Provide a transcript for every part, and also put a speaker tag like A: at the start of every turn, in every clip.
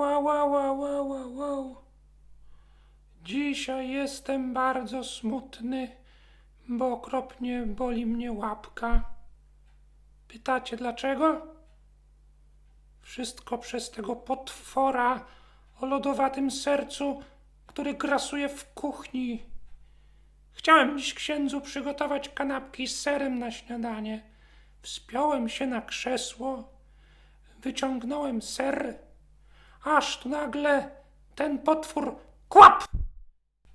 A: Wow, wow, wow, wow, wow. Dzisiaj jestem bardzo smutny, bo okropnie boli mnie łapka. Pytacie dlaczego? Wszystko przez tego potwora o lodowatym sercu, który grasuje w kuchni. Chciałem dziś księdzu przygotować kanapki z serem na śniadanie. Wspiąłem się na krzesło, wyciągnąłem ser, aż tu nagle ten potwór kłap!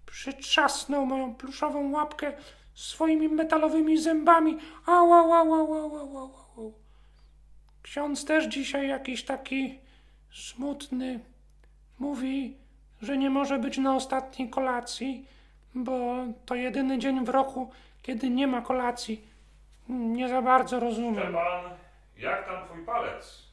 A: Przytrzasnął moją pluszową łapkę swoimi metalowymi zębami. Au, au, au, au, au, au, au, au. Ksiądz też dzisiaj jakiś taki smutny. Mówi, że nie może być na ostatniej kolacji, bo to jedyny dzień w roku, kiedy nie ma kolacji. Nie za bardzo rozumiem.
B: Szczepan, jak tam twój palec?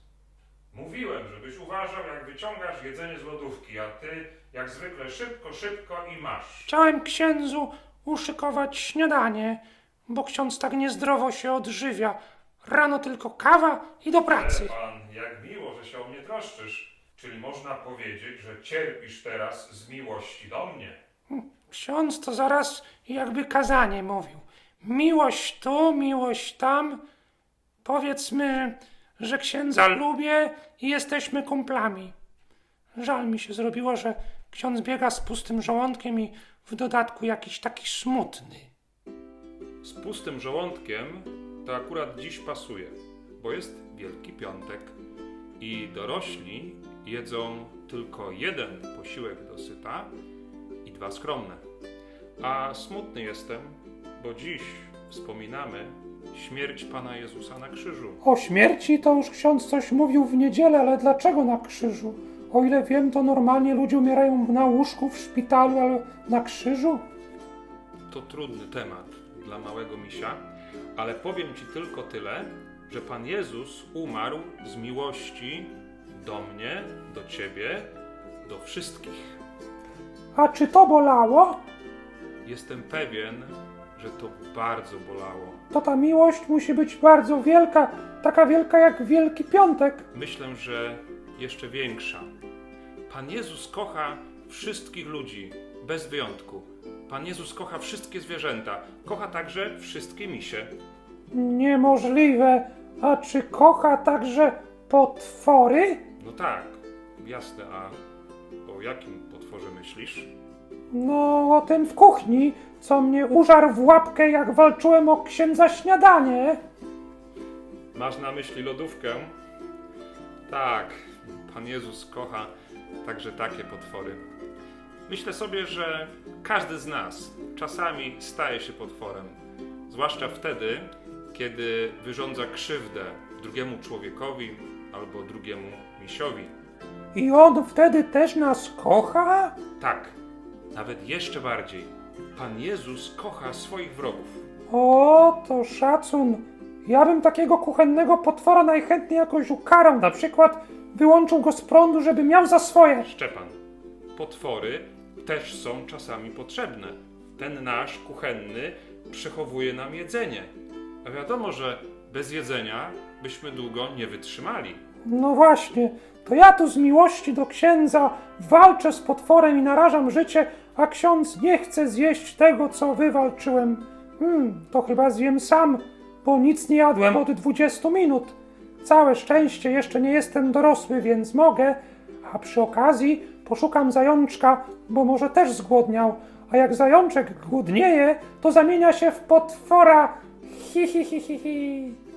B: Mówiłem, żebyś uważał, jak wyciągasz jedzenie z lodówki, a ty jak zwykle szybko, szybko i masz.
A: Chciałem księdzu uszykować śniadanie, bo ksiądz tak niezdrowo się odżywia. Rano tylko kawa i do pracy.
B: Szczepan, jak miło, że się o mnie troszczysz. Czyli można powiedzieć, że cierpisz teraz z miłości do mnie.
A: Ksiądz to zaraz jakby kazanie mówił. Miłość tu, miłość tam. Powiedzmy, że księdza lubię i jesteśmy kumplami. Żal mi się zrobiło, że ksiądz biega z pustym żołądkiem i w dodatku jakiś taki smutny.
B: Z pustym żołądkiem to akurat dziś pasuje, bo jest Wielki Piątek i dorośli jedzą tylko jeden posiłek dosyta i dwa skromne. A smutny jestem, bo dziś wspominamy śmierć Pana Jezusa na krzyżu.
A: O śmierci to już ksiądz coś mówił w niedzielę, ale dlaczego na krzyżu? O ile wiem, to normalnie ludzie umierają na łóżku, w szpitalu, ale na krzyżu?
B: To trudny temat dla małego misia, ale powiem Ci tylko tyle, że Pan Jezus umarł z miłości do mnie, do Ciebie, do wszystkich.
A: A czy to bolało?
B: Jestem pewien, że to bardzo bolało.
A: To ta miłość musi być bardzo wielka, taka wielka jak Wielki Piątek.
B: Myślę, że jeszcze większa. Pan Jezus kocha wszystkich ludzi, bez wyjątku. Pan Jezus kocha wszystkie zwierzęta, kocha także wszystkie misie.
A: Niemożliwe. A czy kocha także potwory?
B: No tak, jasne, a o jakim potworze myślisz?
A: No, o tym w kuchni, co mnie użarł w łapkę, jak walczyłem o księdza śniadanie.
B: Masz na myśli lodówkę? Tak, Pan Jezus kocha także takie potwory. Myślę sobie, że każdy z nas czasami staje się potworem, zwłaszcza wtedy, kiedy wyrządza krzywdę drugiemu człowiekowi albo drugiemu misiowi.
A: I on wtedy też nas kocha?
B: Tak, nawet jeszcze bardziej. Pan Jezus kocha swoich wrogów.
A: O, to szacun. Ja bym takiego kuchennego potwora najchętniej jakoś ukarał, na przykład wyłączył go z prądu, żeby miał za swoje.
B: Szczepan, potwory też są czasami potrzebne. Ten nasz kuchenny przechowuje nam jedzenie. A wiadomo, że bez jedzenia byśmy długo nie wytrzymali.
A: No właśnie, to ja tu z miłości do księdza walczę z potworem i narażam życie, a ksiądz nie chce zjeść tego, co wywalczyłem. Hmm, to chyba zjem sam, bo nic nie jadłem od 20 minut. Całe szczęście jeszcze nie jestem dorosły, więc mogę, a przy okazji poszukam zajączka, bo może też zgłodniał, a jak zajączek głodnieje, to zamienia się w potwora. Hi, hi, hi, hi, hi.